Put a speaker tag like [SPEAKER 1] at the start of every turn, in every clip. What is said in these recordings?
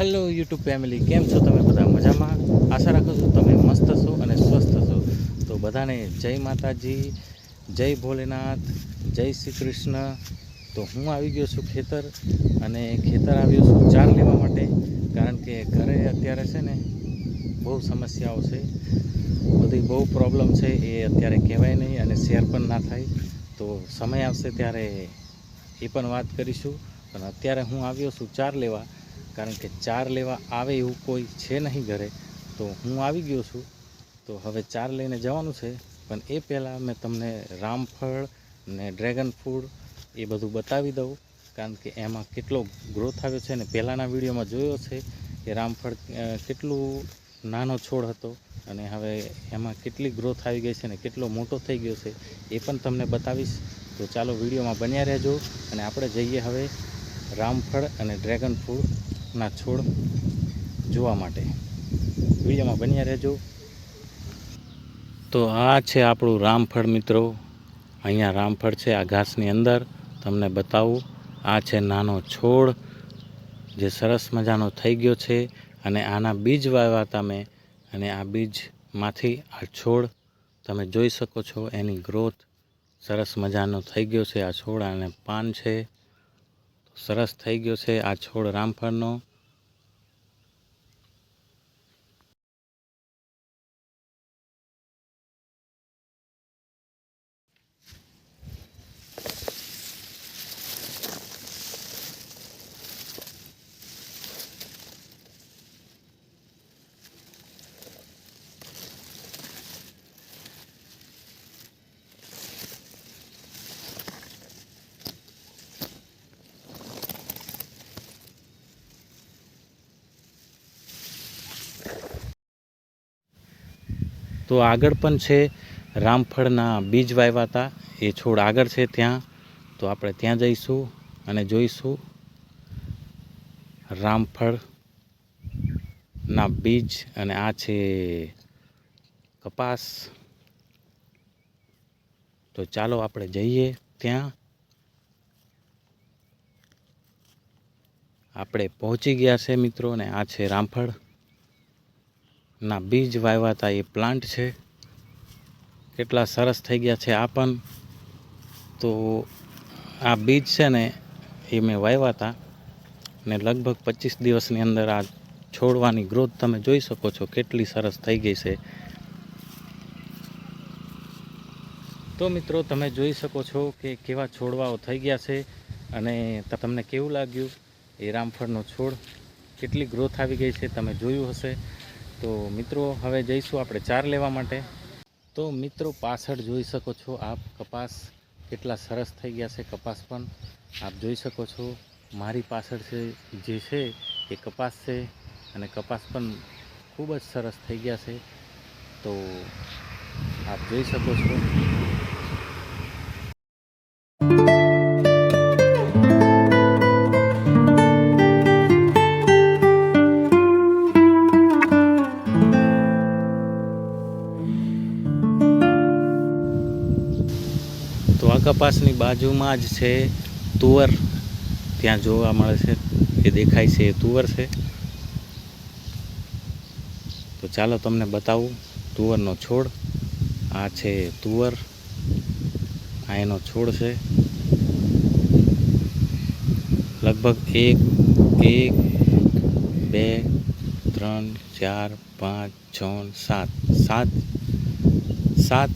[SPEAKER 1] Hello YouTube family કેમ છો તમે બધા મજામાં? આશા રાખું છું તમે મસ્ત છો અને સ્વસ્થ છો. તો બધાને જય માતાજી, જય ભોલેનાથ, જય શ્રી કૃષ્ણ તો હું આવી ગયો છું ખેતર અને ખેતર આવ્યો છું ચાર લેવા માટે, કારણ કે ઘરે અત્યારે છે ને બહુ સમસ્યાઓ છે. બધી બહુ પ્રોબ્લેમ છે એ અત્યારે કહેવાય નહીં અને શેર પણ ના થાય. તો સમય આવશે ત્યારે એ પણ વાત કરીશું. પણ અત્યારે હું આવ્યો છું ચાર લેવા કારણ કે ચાર લેવા આવે એવું કોઈ છે નહીં ઘરે, તો હું આવી ગયો છું. તો હવે ચાર લઈને જવાનું છે, પણ એ પહેલાં મેં તમને રામફળ ને ડ્રેગન ફૂડ એ બધું બતાવી દઉં, કારણ કે એમાં કેટલો ગ્રોથ આવ્યો છે ને પહેલાંના વિડીયોમાં જોયો છે કે રામફળ કેટલું નાનો છોડ હતો અને હવે એમાં કેટલી ગ્રોથ આવી ગઈ છે ને કેટલો મોટો થઈ ગયો છે એ પણ તમને બતાવીશ. તો ચાલો વિડીયોમાં બન્યા રહેજો અને આપણે જઈએ હવે રામફળ અને ડ્રેગન ફ્રૂટના છોડ જોવા માટે. વિડીયોમાં બન્યા રહેજો. તો આ છે આપણું રામફળ મિત્રો. અહીંયા રામફળ છે આ ઘાસની અંદર. તમને બતાવું. આ છે નાનો છોડ જે સરસ મજાનો થઈ ગયો છે અને આના બીજ વાવ્યા તમે અને આ બીજમાંથી આ છોડ તમે જોઈ શકો છો. એની ગ્રોથ સરસ મજાનો થઈ ગયો છે. આ છોડ અને પાન છે. સરસ થઈ ગયો છે આ છોડ રામફળનો. તો આગળ પણ છે રામફળના બીજ વાવ્યા એ છોડ આગળ છે ત્યાં. તો આપણે ત્યાં જઈશું અને જોઈશું રામફળના બીજ અને આ છે કપાસ. તો ચાલો આપણે જઈએ ત્યાં. આપણે પહોંચી ગયા છે મિત્રો અને આ છે રામફળ. ના, બીજ વાવ્યા એ પ્લાન્ટ છે. કેટલા સરસ થઈ ગયા છે આ પણ. તો આ બીજ છે ને, એ મેં વાવ્યા હતા ને લગભગ પચીસ દિવસની અંદર આ છોડવાની ગ્રોથ તમે જોઈ શકો છો કેટલી સરસ થઈ ગઈ છે. તો મિત્રો, તમે જોઈ શકો છો કે કેવા છોડવાઓ થઈ ગયા છે અને તમને કેવું લાગ્યું? એ રામફળનો છોડ કેટલી ગ્રોથ આવી ગઈ છે તમે જોયું હશે. તો મિત્રો, હવે જઈશું આપણે ચાર લેવા માટે. તો મિત્રો, પાછળ જોઈ શકો છો આપ, કપાસ કેટલા સરસ થઈ ગયા છે કપાસ પણ. આપ જોઈ શકો છો, મારી પાછળ છે, જે છે એ કપાસ છે અને કપાસ પણ ખૂબ જ સરસ થઈ ગયા છે. તો આપ જોઈ શકો છો. કપાસની બાજુમાં જ છે તુવર. ત્યાં જોવા મળે છે. એ દેખાય છે એ તુવર છે. તો ચાલો તમને બતાવું તુવરનો છોડ. આ છે તુવર. આ એનો છોડ છે. લગભગ એક એક, બે, ત્રણ, ચાર, પાંચ, છ, સાત. સાત. સાત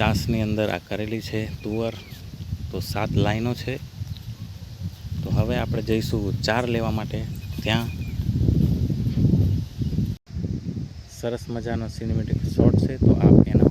[SPEAKER 1] ચાસની અંદર આ કરેલી છે તુવર. તો સાત લાઈનો છે. તો હવે આપણે જઈશું ચાર લેવા માટે ત્યાં. સરસ મજાનો સિનેમેટિક શોટ છે. તો આપ એનો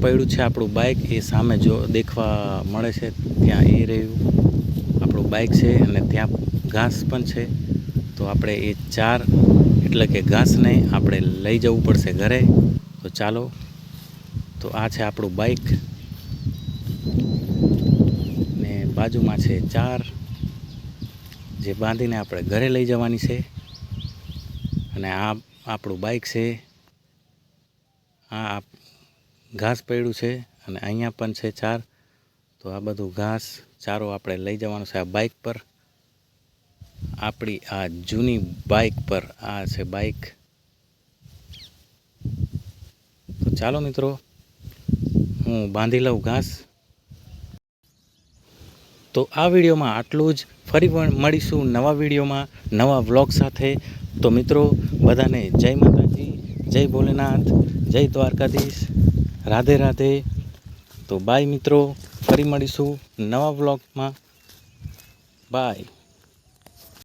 [SPEAKER 1] પડ્યું છે આપણું બાઇક એ સામે જો દેખવા મળે છે, ત્યાં એ રહ્યું. આપણું બાઇક છે અને ત્યાં ઘાસ પણ છે. તો આપણે એ ચાર, એટલે કે ઘાસને આપણે લઈ જવું પડશે ઘરે. તો ચાલો, તો આ છે આપણું બાઇક ને બાજુમાં છે ચાર, જે બાંધીને આપણે ઘરે લઈ જવાની છે. અને આ આપણું બાઇક છે. આ ઘાસ પડ્યું છે અને અહીંયા પણ છે ચાર. તો આ બધું ઘાસ ચારો આપણે લઈ જવાનું છે આ બાઇક પર. આપણી આ જૂની બાઇક પર આ છે બાઇક તો ચાલો મિત્રો, હું બાંધી લઉં ઘાસ. તો આ વિડીયોમાં આટલું જ. ફરી પણ મળીશું નવા વિડીયોમાં, નવા વ્લોગ સાથે. તો મિત્રો, બધાને જય માતાજી, જય ભોલેનાથ, જય દ્વારકાધીશ. રાધે રાધે. તો બાય મિત્રો ફરી મળીશું નવા વ્લોગમાં બાય